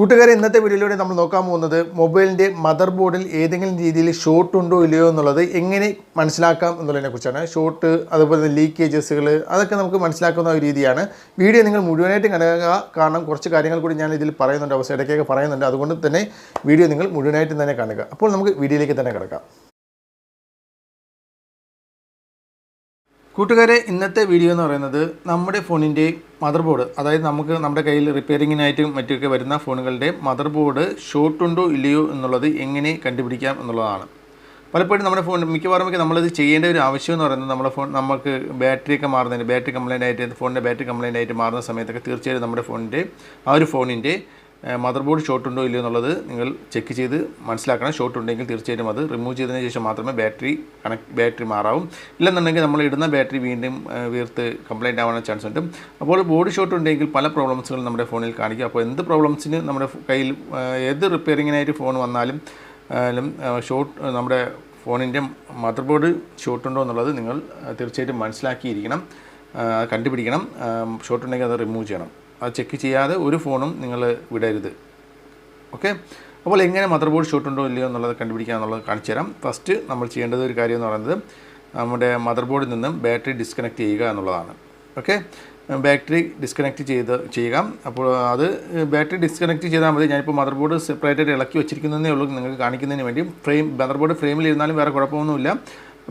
കൂട്ടുകാരെ ഇന്നത്തെ വീഡിയോയിലൂടെ നമ്മൾ നോക്കാൻ പോകുന്നത് മൊബൈലിന്റെ മദർ ബോർഡിൽ ഏതെങ്കിലും രീതിയിൽ ഷോർട്ട് ഉണ്ടോ ഇല്ലയോ എന്നുള്ളത് എങ്ങനെ മനസ്സിലാക്കാം എന്നുള്ളതിനെ കുറിച്ചാണ്. ഷോർട്ട് അതുപോലെ തന്നെ ലീക്കേജസുകൾ അതൊക്കെ നമുക്ക് മനസ്സിലാക്കുന്ന ഒരു രീതിയാണ്. വീഡിയോ നിങ്ങൾ മുഴുവനായിട്ട് കാണുക. കാരണം കുറച്ച് കാര്യങ്ങൾ കൂടി ഞാൻ ഇതിൽ പറയുന്നുണ്ട് അവസ്ഥ ഇടയ്ക്കൊക്കെ പറയുന്നുണ്ട്. അതുകൊണ്ട് തന്നെ വീഡിയോ നിങ്ങൾ മുഴുവനായിട്ടും തന്നെ കാണുക. അപ്പോൾ നമുക്ക് വീഡിയോയിലേക്ക് തന്നെ കിടക്കാം. കൂട്ടുകാരെ ഇന്നത്തെ വീഡിയോ എന്ന് പറയുന്നത് നമ്മുടെ ഫോണിന്റെ മദർ ബോർഡ് അതായത് നമുക്ക് നമ്മുടെ കയ്യിൽ റിപ്പയറിങ്ങിനായിട്ടും മറ്റുമൊക്കെ വരുന്ന ഫോണുകളുടെ മദർ ബോർഡ് ഷോർട്ടുണ്ടോ ഇല്ലയോ എന്നുള്ളത് എങ്ങനെ കണ്ടുപിടിക്കാം എന്നുള്ളതാണ്. പലപ്പോഴും നമ്മുടെ ഫോൺ മിക്കവാറും ഒക്കെ നമ്മളത് ചെയ്യേണ്ട ഒരു ആവശ്യം എന്ന് പറയുന്നത് നമ്മുടെ ഫോൺ നമുക്ക് ബാറ്ററി ഒക്കെ മാറുന്നതിന് ബാറ്ററി കംപ്ലൈന്റ് ആയിട്ട് ഫോണിന്റെ ബാറ്ററി കംപ്ലൈന്റ് ആയിട്ട് മാറുന്ന സമയത്തൊക്കെ തീർച്ചയായും നമ്മുടെ ഫോണിന്റെ ആ ഒരു ഫോണിന്റെ മദർ ബോർഡ് ഷോർട്ട് ഉണ്ടോ ഇല്ലയോ എന്നുള്ളത് നിങ്ങൾ ചെക്ക് ചെയ്ത് മനസ്സിലാക്കണം. ഷോർട്ട് ഉണ്ടെങ്കിൽ തീർച്ചയായിട്ടും അത് റിമൂവ് ചെയ്തതിന് ശേഷം മാത്രമേ ബാറ്ററി കണക്ട് ബാറ്ററി മാറാവും. ഇല്ലെന്നുണ്ടെങ്കിൽ നമ്മൾ ഇടുന്ന ബാറ്ററി വീണ്ടും വീർത്ത് കംപ്ലൈന്റ് ആവാൻ ചാൻസ് ഉണ്ട്. അപ്പോൾ ബോർഡ് ഷോർട്ട് ഉണ്ടെങ്കിൽ പല പ്രോബ്ലംസുകൾ നമ്മുടെ ഫോണിൽ കാണിക്കും. അപ്പോൾ എന്ത് പ്രോബ്ലംസിന് നമ്മുടെ കയ്യിൽ ഏത് റിപ്പയറിങ്ങിനായിട്ട് ഫോൺ വന്നാലും ഷോർട്ട് നമ്മുടെ ഫോണിന്റെ മദർ ബോർഡ് ഷോർട്ട് ഉണ്ടോ എന്നുള്ളത് നിങ്ങൾ തീർച്ചയായിട്ടും മനസ്സിലാക്കിയിരിക്കണം. കണ്ടുപിടിക്കണം. ഷോർട്ട് ഉണ്ടെങ്കിൽ അത് റിമൂവ് ചെയ്യണം. അത് ചെക്ക് ചെയ്യാതെ ഒരു ഫോണും നിങ്ങൾ വിടരുത്. ഓക്കെ? അപ്പോൾ എങ്ങനെ മദർ ബോർഡ് ഷോട്ടുണ്ടോ ഇല്ലയോ എന്നുള്ളത് കണ്ടുപിടിക്കുക എന്നുള്ളത് കാണിച്ചു തരാം. ഫസ്റ്റ് നമ്മൾ ചെയ്യേണ്ടത് ഒരു കാര്യം എന്ന് പറയുന്നത് നമ്മുടെ മദർ ബോർഡിൽ നിന്നും ബാറ്ററി ഡിസ്കണക്ട് ചെയ്യുക എന്നുള്ളതാണ്. ഓക്കെ? ബാറ്ററി ഡിസ്കണക്ട് ചെയ്ത് ചെയ്യുക. അപ്പോൾ അത് ബാറ്ററി ഡിസ്കണക്ട് ചെയ്താൽ മതി. ഞാനിപ്പോൾ മദർ ബോർഡ് സെപ്പറേറ്റ് ആയിട്ട് ഇളക്കി വെച്ചിരിക്കുന്നതേ ഉള്ളൂ. നിങ്ങൾക്ക് കാണിക്കുന്നതിന് വേണ്ടി. ഫ്രെയിം മദർ ബോർഡ് ഫ്രെയിമിൽ ഇരുന്നാലും വേറെ കുഴപ്പമൊന്നുമില്ല.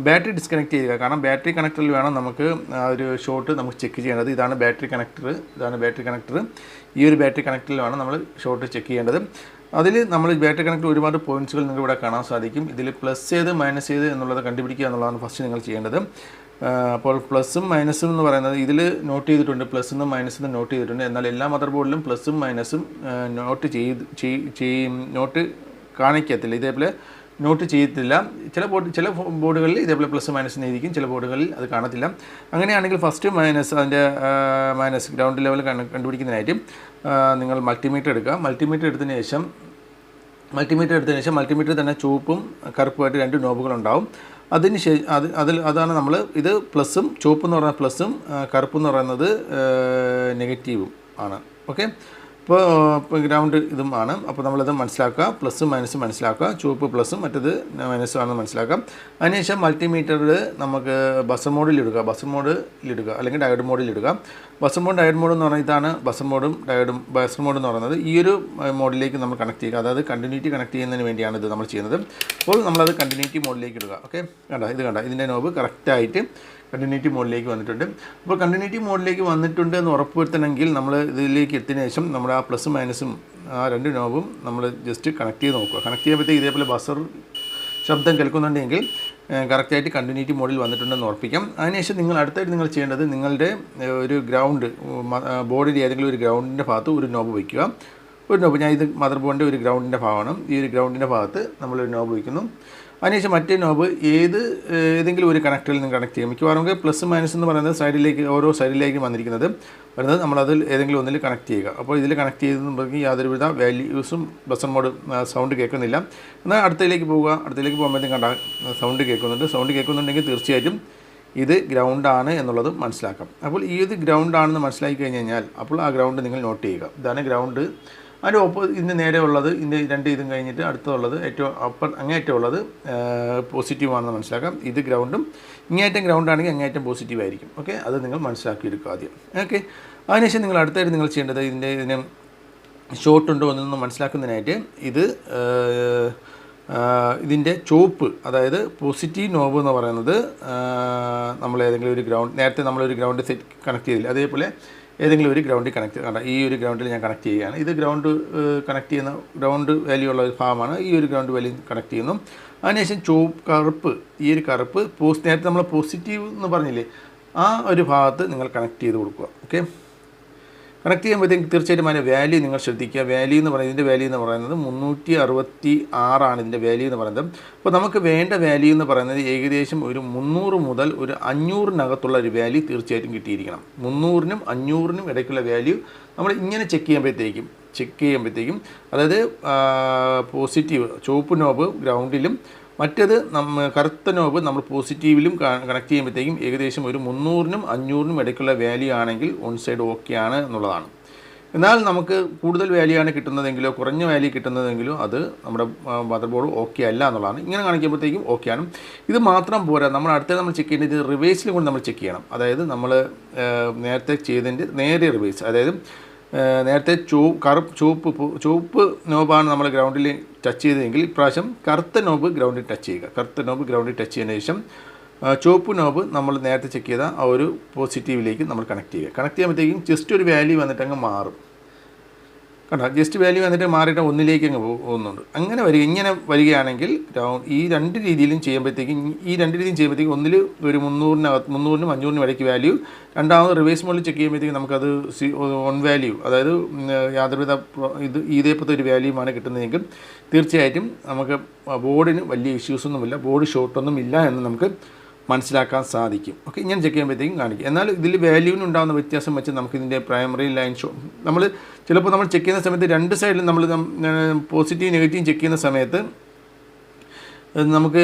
ബാറ്ററി ഡിസ്കണക്ട് ചെയ്യുക. കാരണം ബാറ്ററി കണക്ടറിൽ വേണം നമുക്ക് ഒരു ഷോട്ട് നമുക്ക് ചെക്ക് ചെയ്യേണ്ടത്. ഇതാണ് ബാറ്ററി കണക്ടർ ഇതാണ് ബാറ്ററി കണക്ടർ ഈ ഒരു ബാറ്ററി കണക്ടറിൽ വേണം നമ്മൾ ഷോട്ട് ചെക്ക് ചെയ്യേണ്ടത്. അതിൽ നമ്മൾ ബാറ്ററി കണക്ടർ ഒരുപാട് പോയിന്റ്സുകൾ നിങ്ങൾക്ക് ഇവിടെ കാണാൻ സാധിക്കും. ഇതിൽ പ്ലസ് ചെയ്ത് മൈനസ് ചെയ്ത് എന്നുള്ളത് കണ്ടുപിടിക്കുക എന്നുള്ളതാണ് ഫസ്റ്റ് നിങ്ങൾ ചെയ്യേണ്ടത്. അപ്പോൾ പ്ലസും മൈനസും എന്ന് പറയുന്നത് ഇതിൽ നോട്ട് ചെയ്തിട്ടുണ്ട്. പ്ലസ് എന്നും മൈനസ് എന്നും നോട്ട് ചെയ്തിട്ടുണ്ട്. എന്നാൽ എല്ലാ മദർ ബോർഡിലും പ്ലസും മൈനസും നോട്ട് ചെയ്ത് നോട്ട് കാണിക്കത്തില്ല. ഇതേപോലെ നോട്ട് ചെയ്യത്തില്ല. ചില ബോർഡ് ചില ബോർഡുകളിൽ ഇതേപോലെ പ്ലസ് മൈനസ് എന്നിരിക്കും ചില ബോർഡുകളിൽ അത് കാണത്തില്ല. അങ്ങനെയാണെങ്കിൽ ഫസ്റ്റ് മൈനസ് അതിന്റെ മൈനസ് ഗ്രൗണ്ട് ലെവൽ കണ്ടുപിടിക്കുന്നതിനായിട്ട് നിങ്ങൾ മൾട്ടിമീറ്റർ എടുക്കുക. മൾട്ടിമീറ്റർ എടുത്തതിന് ശേഷം മൾട്ടിമീറ്റർ എടുത്തതിന് ശേഷം മൾട്ടിമീറ്റർ തന്നെ ചുവപ്പും കറുപ്പുമായിട്ട് രണ്ട് നോബുകളുണ്ടാവും അതിന് ശേഷം അത് അതിൽ അതാണ് നമ്മൾ ഇത് പ്ലസും ചുവപ്പ് എന്ന് പറയുന്നത് പ്ലസും കറുപ്പ് എന്ന് പറയുന്നത് നെഗറ്റീവും ആണ്. ഓക്കെ ഇപ്പോൾ ഗ്രൗണ്ട് ഇതും ആണ്. അപ്പോൾ നമ്മളത് മനസ്സിലാക്കുക. പ്ലസ്സും മൈനസും മനസ്സിലാക്കുക. ചുവപ്പ് പ്ലസും മറ്റത് മൈനസും ആണെന്ന് മനസ്സിലാക്കാം. അതിനുശേഷം മൾട്ടിമീറ്ററിൽ നമുക്ക് ബസ് മോഡിലിടുക ബസ് മോഡിലിടുക അല്ലെങ്കിൽ ഡയഡ് മോഡിൽ ബസർ മോഡ് ഡയോഡ് മോഡ് എന്ന് പറഞ്ഞാൽ ഇതാണ് ബസർ മോഡും ഡയഡും ബസർ മോഡ് എന്ന് പറയുന്നത്. ഈ ഒരു മോഡിലേക്ക് നമ്മൾ കണക്ട് ചെയ്യുക. അതായത് കണ്ടിന്യൂറ്റി കണക്ട് ചെയ്യുന്നതിന് വേണ്ടിയാണ് ഇത് നമ്മൾ ചെയ്യുന്നത്. അപ്പോൾ നമ്മളത് കണ്ടിന്യൂറ്റി മോഡിലേക്ക് ഇടുക. ഓക്കെ കണ്ട? ഇത് കണ്ട? ഇതിന്റെ നോബ് കറക്റ്റായിട്ട് കണ്ടിന്യൂറ്റി മോഡിലേക്ക് വന്നിട്ടുണ്ട്. അപ്പോൾ കണ്ടിന്യൂറ്റി മോഡിലേക്ക് വന്നിട്ടുണ്ട് എന്ന് ഉറപ്പുവരുത്തണമെങ്കിൽ നമ്മൾ ഇതിലേക്ക് എത്തിയതിനു ശേഷം നമ്മുടെ ആ പ്ലസും മൈനസും ആ രണ്ട് നോബും നമ്മൾ ജസ്റ്റ് കണക്ട് ചെയ്ത് നോക്കുക. കണക്ട് ചെയ്യുമ്പോഴത്തേക്ക് ഇതേപോലെ ബസർ ശബ്ദം കേൾക്കുന്നുണ്ടെങ്കിൽ കറക്റ്റായിട്ട് കണ്ടിന്യൂറ്റി മോഡിൽ വന്നിട്ടുണ്ടെന്ന് ഉറപ്പിക്കാം. അതിനുശേഷം നിങ്ങൾ അടുത്തായിട്ട് നിങ്ങൾ ചെയ്യേണ്ടത് നിങ്ങളുടെ ഒരു ഗ്രൗണ്ട് ബോർഡിന്റെ ഏതെങ്കിലും ഒരു ഗ്രൗണ്ടിന്റെ ഭാഗത്ത് ഒരു നോബ് വയ്ക്കുക. ഒരു നോബ് ഞാൻ ഇത് മദർ ബോർഡിന്റെ ഒരു ഗ്രൗണ്ടിന്റെ ഭാഗമാണ്. ഈ ഒരു ഗ്രൗണ്ടിന്റെ ഭാഗത്ത് നമ്മളൊരു നോബ് വയ്ക്കുന്നു. അതിനുശേഷം മറ്റേ നോബ് ഏത് ഏതെങ്കിലും ഒരു കണക്ടറിൽ നിന്ന് കണക്ട് ചെയ്യും. മിക്കവാറും പ്ലസ് മൈനസ് എന്ന് പറയുന്നത് സൈഡിലേക്ക് ഓരോ സൈഡിലേക്ക് വന്നിരിക്കുന്നത്. വരുന്നത് നമ്മളതിൽ ഏതെങ്കിലും ഒന്നിൽ കണക്ട് ചെയ്യുക. അപ്പോൾ ഇതിൽ കണക്ട് ചെയ്തെന്നുണ്ടെങ്കിൽ യാതൊരുവിധ വാല്യൂസും ബസൺ മോഡ് സൗണ്ട് കേൾക്കുന്നില്ല. എന്നാൽ അടുത്തതിലേക്ക് പോവുക. അടുത്തതിലേക്ക് പോകുമ്പോഴത്തേക്കും കണ്ട സൗണ്ട് കേൾക്കുന്നുണ്ട്. സൗണ്ട് കേൾക്കുന്നുണ്ടെങ്കിൽ തീർച്ചയായിട്ടും ഇത് ഗ്രൗണ്ടാണ് എന്നുള്ളത് മനസ്സിലാക്കാം. അപ്പോൾ ഈ ഇത് ഗ്രൗണ്ടാണെന്ന് മനസ്സിലാക്കി കഴിഞ്ഞ് കഴിഞ്ഞാൽ അപ്പോൾ ആ ഗ്രൗണ്ട് നിങ്ങൾ നോട്ട് ചെയ്യുക. ഇതാണ് ഗ്രൗണ്ട് അതിന്റെ ഒപ്പം ഇതിന് നേരെ ഉള്ളത് ഇതിന്റെ രണ്ട് ഇതും കഴിഞ്ഞിട്ട് അടുത്തുള്ളത് ഏറ്റവും അപ്പർ അങ്ങേയറ്റം ഉള്ളത് പോസിറ്റീവ് ആണെന്ന് മനസ്സിലാക്കാം. ഇത് ഗ്രൗണ്ടും ഇങ്ങേറ്റം ഗ്രൗണ്ട് ആണെങ്കിൽ അങ്ങേയറ്റം പോസിറ്റീവ് ആയിരിക്കും. ഓക്കെ അത് നിങ്ങൾ മനസ്സിലാക്കിയെടുക്കുക ആദ്യം. ഓക്കെ അതിനുശേഷം നിങ്ങൾ അടുത്തായിട്ട് നിങ്ങൾ ചെയ്യേണ്ടത് ഇതിന്റെ ഇതിന് ഷോർട്ട് ഉണ്ടോ എന്നൊന്ന് മനസ്സിലാക്കുന്നതിനായിട്ട് ഇത് ഇതിന്റെ ചോപ്പ് അതായത് പോസിറ്റീവ് നോബ് എന്ന് പറയുന്നത് നമ്മൾ ഏതെങ്കിലും ഒരു ഗ്രൗണ്ട് നേരത്തെ നമ്മളൊരു ഗ്രൗണ്ട് സെറ്റ് കണക്ട് ചെയ്തില്ല? അതേപോലെ ഏതെങ്കിലും ഒരു ഗ്രൗണ്ടിൽ കണക്ട് കണ്ട ഈ ഒരു ഗ്രൗണ്ടിൽ ഞാൻ കണക്ട് ചെയ്യുകയാണ്. ഇത് ഗ്രൗണ്ട് കണക്ട് ചെയ്യുന്ന ഗ്രൗണ്ട് വാല്യൂ ഉള്ള ഒരു ഭാഗമാണ് ഈ ഒരു ഗ്രൗണ്ട് വാല്യൂ കണക്ട് ചെയ്യുന്നു. അതിനുശേഷം ചോ കറുപ്പ് ഈ ഒരു കറുപ്പ് പോസ് നേരത്തെ നമ്മൾ പോസിറ്റീവ് എന്ന് പറഞ്ഞില്ലേ ആ ഒരു ഭാഗത്ത് നിങ്ങൾ കണക്ട് ചെയ്ത് കൊടുക്കുക. ഓക്കെ കണക്ട് ചെയ്യുമ്പോഴത്തേക്ക് തീർച്ചയായിട്ടും അതിന്റെ വാല്യൂ നിങ്ങൾ ശ്രദ്ധിക്കുക. വാല്യൂ എന്ന് പറയുന്നത് ഇതിന്റെ വാല്യൂ എന്ന് പറയുന്നത് മുന്നൂറ്റി അറുപത്തി ആറാണ് ഇതിന്റെ വാല്യൂ എന്ന് പറയുന്നത്. അപ്പോൾ നമുക്ക് വേണ്ട വാല്യൂ എന്ന് പറയുന്നത് ഏകദേശം ഒരു മുന്നൂറ് മുതൽ ഒരു അഞ്ഞൂറിനകത്തുള്ള ഒരു വാല്യൂ തീർച്ചയായിട്ടും കിട്ടിയിരിക്കണം. മുന്നൂറിനും അഞ്ഞൂറിനും ഇടയ്ക്കുള്ള വാല്യൂ നമ്മൾ ഇങ്ങനെ ചെക്ക് ചെയ്യുമ്പോഴത്തേക്കും ചെക്ക് ചെയ്യുമ്പോഴത്തേക്കും അതായത് പോസിറ്റീവ് ചുവപ്പ് നോബ് ഗ്രൗണ്ടിലും മറ്റേത് നമ്മ കറുത്ത നോബ് നമ്മൾ പോസിറ്റീവിലും കണക്ട് ചെയ്യുമ്പോഴത്തേക്കും ഏകദേശം ഒരു മുന്നൂറിനും അഞ്ഞൂറിനും ഇടയ്ക്കുള്ള വാല്യൂ ആണെങ്കിൽ വൺ സൈഡ് ഓക്കെ ആണ് എന്നുള്ളതാണ്. എന്നാൽ നമുക്ക് കൂടുതൽ വാല്യൂ ആണ് കിട്ടുന്നതെങ്കിലോ കുറഞ്ഞ വാല്യൂ കിട്ടുന്നതെങ്കിലോ അത് നമ്മുടെ മദർ ബോർഡ് ഓക്കെ അല്ല എന്നുള്ളതാണ്. ഇങ്ങനെ കാണിക്കുമ്പോഴത്തേക്കും ആണ്. ഇത് മാത്രം പോരാ നമ്മൾ അടുത്ത നമ്മൾ ചെക്ക് ചെയ്യേണ്ടത് റിവേഴ്സിലും കൂടി നമ്മൾ ചെക്ക് ചെയ്യണം. അതായത് നമ്മൾ നേരത്തെ ചെയ്തതിന്റെ നേരെ റിവേഴ്സ് അതായത് നേരത്തെ ചോ കറു ചുവപ്പ് ചുവപ്പ് നോബാണ് നമ്മൾ ഗ്രൗണ്ടിൽ ടച്ച് ചെയ്തതെങ്കിൽ ഇപ്രാവശ്യം കറുത്ത നോബ് ഗ്രൗണ്ടിൽ ടച്ച് ചെയ്യുക. കറുത്ത നോബ് ഗ്രൗണ്ടിൽ ടച്ച് ചെയ്തതിന് ശേഷം ചുവപ്പ് നോബ് നമ്മൾ നേരത്തെ ചെക്ക് ചെയ്ത ആ ഒരു പോസിറ്റീവിലേക്ക് നമ്മൾ കണക്ട് ചെയ്യുക. കണക്ട് ചെയ്യുമ്പോഴത്തേക്കും ജസ്റ്റ് ഒരു വാല്യൂ വന്നിട്ട് അങ്ങ് മാറും. കണ്ടോ? ജസ്റ്റ് വാല്യൂ വന്നിട്ട് മാറിയിട്ട് ഒന്നിലേക്ക് അങ്ങ് പോകുന്നുണ്ട്. അങ്ങനെ വരിക ഇങ്ങനെ വരികയാണെങ്കിൽ ഈ രണ്ട് രീതിയിലും ചെയ്യുമ്പോഴത്തേക്കും ഈ രണ്ട് രീതിയും ചെയ്യുമ്പോഴത്തേക്കും ഒന്നിൽ ഒരു മുന്നൂറിനകത്ത് മുന്നൂറിനും അഞ്ഞൂറിനും ഇടയ്ക്ക് വാല്യൂ രണ്ടാമത് റിവേഴ്സ് മോഡിൽ ചെക്ക് ചെയ്യുമ്പോഴത്തേക്കും നമുക്കത് സി ഓൺ വാല്യൂ അതായത് യാതൊരുവിധ ഇത് ഇതേപോലത്തെ ഒരു വാല്യൂമാണ് കിട്ടുന്നതെങ്കിൽ തീർച്ചയായിട്ടും നമുക്ക് ബോർഡിന് വലിയ ഇഷ്യൂസൊന്നുമില്ല ബോർഡ് ഷോർട്ടൊന്നും ഇല്ല എന്ന് നമുക്ക് മനസ്സിലാക്കാൻ സാധിക്കും. ഓക്കെ ഞാൻ ചെക്ക് ചെയ്യുമ്പോഴത്തേക്കും കാണിക്കും. എന്നാൽ ഇതിൽ വാല്യൂവിന് ഉണ്ടാകുന്ന വ്യത്യാസം വെച്ച് നമുക്കിതിന്റെ പ്രൈമറി ലൈൻ ഷോ നമ്മൾ ചിലപ്പോൾ നമ്മൾ ചെക്ക് ചെയ്യുന്ന സമയത്ത് രണ്ട് സൈഡിലും നമ്മൾ പോസിറ്റീവ് നെഗറ്റീവ് ചെക്ക് ചെയ്യുന്ന സമയത്ത് നമുക്ക്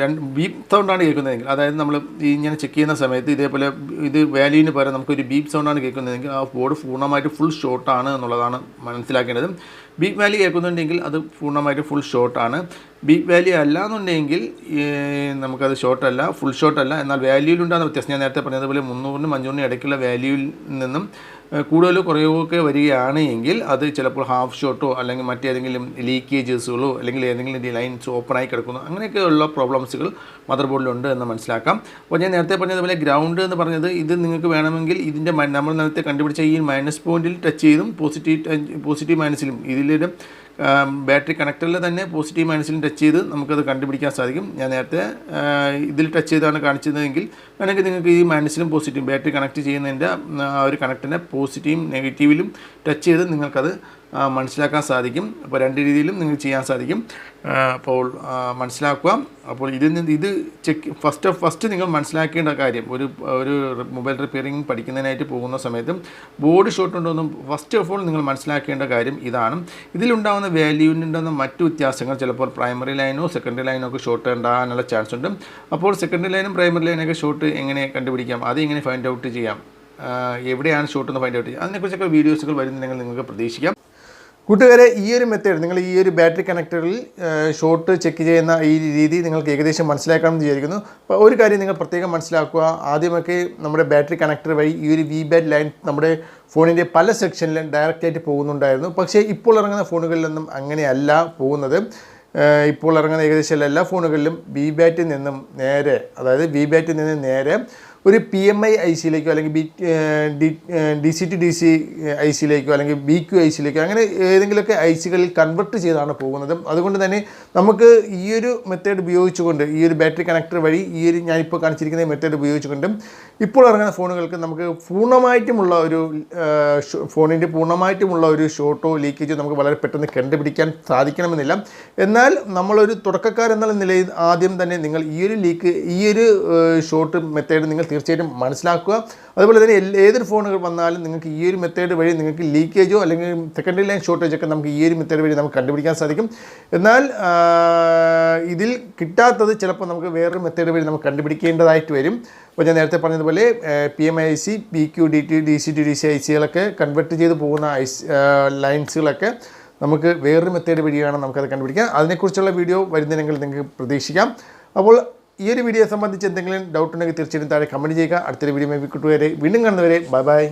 രണ്ട് ബീപ് സൗണ്ടാണ് കേൾക്കുന്നതെങ്കിൽ അതായത് നമ്മൾ ഇങ്ങനെ ചെക്ക് ചെയ്യുന്ന സമയത്ത് ഇതേപോലെ ഇത് വാല്യൂവിന് പകരം നമുക്കൊരു ബീപ് സൗണ്ടാണ് കേൾക്കുന്നതെങ്കിൽ ആ ബോർഡ് പൂർണമായിട്ട് ഫുൾ ഷോർട്ടാണ് എന്നുള്ളതാണ് മനസ്സിലാക്കേണ്ടത്. ബീപ് വാല്യൂ കേൾക്കുന്നുണ്ടെങ്കിൽ അത് പൂർണമായിട്ട് ഫുൾ ഷോർട്ടാണ് ബീപ്പ് വാല്യൂ അല്ല എന്നുണ്ടെങ്കിൽ നമുക്കത് ഷോർട്ടല്ല ഫുൾ ഷോർട്ടല്ല എന്നാൽ വാല്യൂലുണ്ടാകുന്ന വ്യത്യാസം. ഞാൻ നേരത്തെ പറഞ്ഞതുപോലെ മുന്നൂറിനും അഞ്ഞൂറിനും ഇടയ്ക്കുള്ള വാല്യൂവിൽ നിന്നും കൂടുതലോ കുറയോ ഒക്കെ വരികയാണ് എങ്കിൽ അത് ചിലപ്പോൾ ഹാഫ് ഷോട്ടോ അല്ലെങ്കിൽ മറ്റേതെങ്കിലും ലീക്കേജസുകളോ അല്ലെങ്കിൽ ഏതെങ്കിലും ലൈൻസ് ഓപ്പണായി കിടക്കുന്നു. അങ്ങനെയൊക്കെയുള്ള പ്രോബ്ലംസുകൾ മദർ ബോർഡിലുണ്ട് എന്ന് മനസ്സിലാക്കാം. അപ്പോൾ ഞാൻ നേരത്തെ പറഞ്ഞതുപോലെ ഗ്രൗണ്ട് എന്ന് പറഞ്ഞത് ഇത് നിങ്ങൾക്ക് വേണമെങ്കിൽ ഇതിന്റെ നമ്മൾ നേരത്തെ കണ്ടുപിടിച്ച ഈ മൈനസ് പോയിന്റിൽ ടച്ച് ചെയ്തും പോസിറ്റീവ് പോസിറ്റീവ് മൈനസിലും ഇതിലും ബാറ്ററി കണക്ടറിൽ തന്നെ പോസിറ്റീവ് മൈനസിലും ടച്ച് ചെയ്ത് നമുക്കത് കണ്ടുപിടിക്കാൻ സാധിക്കും. ഞാൻ നേരത്തെ ഇതിൽ ടച്ച് ചെയ്താണ് കാണിച്ചതെങ്കിൽ വേണമെങ്കിൽ നിങ്ങൾക്ക് ഈ മൈനസിലും പോസിറ്റീവ് ബാറ്ററി കണക്ട് ചെയ്യുന്നതിന്റെ ആ ഒരു കണക്റ്റിനെ പോസിറ്റീവും നെഗറ്റീവിലും ടച്ച് ചെയ്ത് നിങ്ങൾക്കത് മനസ്സിലാക്കാൻ സാധിക്കും. അപ്പോൾ രണ്ട് രീതിയിലും നിങ്ങൾക്ക് ചെയ്യാൻ സാധിക്കും. അപ്പോൾ മനസ്സിലാക്കുക. അപ്പോൾ ഇതിൽ നിന്ന് ഇത് ചെക്ക് ഫസ്റ്റ് ഫസ്റ്റ് നിങ്ങൾ മനസ്സിലാക്കേണ്ട കാര്യം ഒരു ഒരു മൊബൈൽ റിപ്പയറിംഗ് പഠിക്കുന്നതിനായിട്ട് പോകുന്ന സമയത്ത് ബോർഡ് ഷോട്ട് ഉണ്ടോയെന്നും ഫസ്റ്റ് ഓഫ് ഓൾ നിങ്ങൾ മനസ്സിലാക്കേണ്ട കാര്യം ഇതാണ്. ഇതിലുണ്ടാകുന്ന വാല്യൂവിനുണ്ടാകുന്ന മറ്റു വ്യത്യാസങ്ങൾ ചിലപ്പോൾ പ്രൈമറി ലൈനോ സെക്കൻഡറി ലൈനോ ഒക്കെ ഷോർട്ട് ഉണ്ടാകാനുള്ള ചാൻസ് ഉണ്ട്. അപ്പോൾ സെക്കൻഡറി ലൈനും പ്രൈമറി ലൈനൊക്കെ ഷോർട്ട് എങ്ങനെ കണ്ടുപിടിക്കാം? അത് എങ്ങനെ ഫൈൻഡ് ഔട്ട് ചെയ്യാം? എവിടെയാണ് ഷോർട്ട് എന്ന് ഫൈൻഡ് ഔട്ട് ചെയ്യാം? അതിനെക്കുറിച്ചൊക്കെ വീഡിയോസുകൾ വരുന്നുണ്ടെങ്കിൽ നിങ്ങൾക്ക് പ്രതീക്ഷിക്കാം. കൂട്ടുകാരെ ഈ ഒരു മെത്തേഡ് നിങ്ങൾ ഈ ഒരു ബാറ്ററി കണക്ടറിൽ ഷോർട്ട് ചെക്ക് ചെയ്യുന്ന ഈ രീതി നിങ്ങൾക്ക് ഏകദേശം മനസ്സിലാക്കാമെന്ന് വിചാരിക്കുന്നു. അപ്പോൾ ഒരു കാര്യം നിങ്ങൾ പ്രത്യേകം മനസ്സിലാക്കുക. ആദ്യമൊക്കെ നമ്മുടെ ബാറ്ററി കണക്ടർ വഴി ഈ ഒരു വി ബാറ്റ് ലൈൻ നമ്മുടെ ഫോണിന്റെ പല സെക്ഷനിലും ഡയറക്റ്റായിട്ട് പോകുന്നുണ്ടായിരുന്നു. പക്ഷേ ഇപ്പോൾ ഇറങ്ങുന്ന ഫോണുകളിലൊന്നും അങ്ങനെയല്ല പോകുന്നത്. ഇപ്പോൾ ഇറങ്ങുന്ന ഏകദേശം എല്ലാ ഫോണുകളിലും വി ബാറ്റിൽ നിന്നും നേരെ അതായത് വി ബാറ്റിൽ നിന്ന് നേരെ ഒരു പി എം ഐ ഐ സിയിലേക്കോ അല്ലെങ്കിൽ B D C to D C I സിയിലേക്കോ അല്ലെങ്കിൽ ബി ക്യു ഐ സിയിലേക്കോ അങ്ങനെ ഏതെങ്കിലുമൊക്കെ ഐ സികളിൽ കൺവെർട്ട് ചെയ്താണ് പോകുന്നത്. അതുകൊണ്ട് തന്നെ നമുക്ക് ഈ ഒരു മെത്തേഡ് ഉപയോഗിച്ചുകൊണ്ട് ഈ ഒരു ബാറ്ററി കണക്ടർ വഴി ഈ ഒരു ഞാനിപ്പോൾ കാണിച്ചിരിക്കുന്ന മെത്തേഡ് ഉപയോഗിച്ചുകൊണ്ട് ഇപ്പോൾ ഇറങ്ങുന്ന ഫോണുകൾക്ക് നമുക്ക് പൂർണമായിട്ടുമുള്ള ഒരു ഫോണിന്റെ പൂർണമായിട്ടുമുള്ള ഒരു ഷോട്ടോ ലീക്കേജോ നമുക്ക് വളരെ പെട്ടെന്ന് കണ്ടുപിടിക്കാൻ സാധിക്കണമെന്നില്ല. എന്നാൽ നമ്മളൊരു തുടക്കക്കാരെന്നുള്ള നിലയിൽ ആദ്യം തന്നെ നിങ്ങൾ ഈ ഒരു ലീക്ക് ഈ ഒരു ഷോർട്ട് മെത്തേഡ് നിങ്ങൾ തീർച്ചയായിട്ടും മനസ്സിലാക്കുക. അതുപോലെ തന്നെ ഏതൊരു ഫോണുകൾ വന്നാലും നിങ്ങൾക്ക് ഈ ഒരു മെത്തേഡ് വഴി നിങ്ങൾക്ക് ലീക്കേജോ അല്ലെങ്കിൽ സെക്കൻഡറി ലൈൻ ഷോർട്ടേജ് ഒക്കെ നമുക്ക് ഈ ഒരു മെത്തേഡ് വഴി നമുക്ക് കണ്ടുപിടിക്കാൻ സാധിക്കും. എന്നാൽ ഇതിൽ കിട്ടാത്തത് ചിലപ്പോൾ നമുക്ക് വേറൊരു മെത്തേഡ് വഴി നമുക്ക് കണ്ടുപിടിക്കേണ്ടതായിട്ട് വരും. അപ്പോൾ ഞാൻ നേരത്തെ പറഞ്ഞതുപോലെ P M I C P Q D T D C T D C I സികളൊക്കെ convert ചെയ്ത് പോകുന്ന ഐ ലൈൻസുകളൊക്കെ നമുക്ക് വേറൊരു മെത്തേഡ് വഴിയാണ് നമുക്കത് കണ്ടുപിടിക്കാം. അതിനെക്കുറിച്ചുള്ള വീഡിയോ വരുന്നതിനെങ്കിൽ നിങ്ങൾക്ക് പ്രതീക്ഷിക്കാം. അപ്പോൾ ഈ ഒരു വീഡിയോ സംബന്ധിച്ച് എന്തെങ്കിലും ഡൗട്ട് ഉണ്ടെങ്കിൽ തീർച്ചയായും താഴെ കമന്റ് ചെയ്യുക. അടുത്തൊരു വീഡിയോ കൂട്ടുകാരെ വീണ്ടും കാണുന്നവരെ ബൈ ബൈ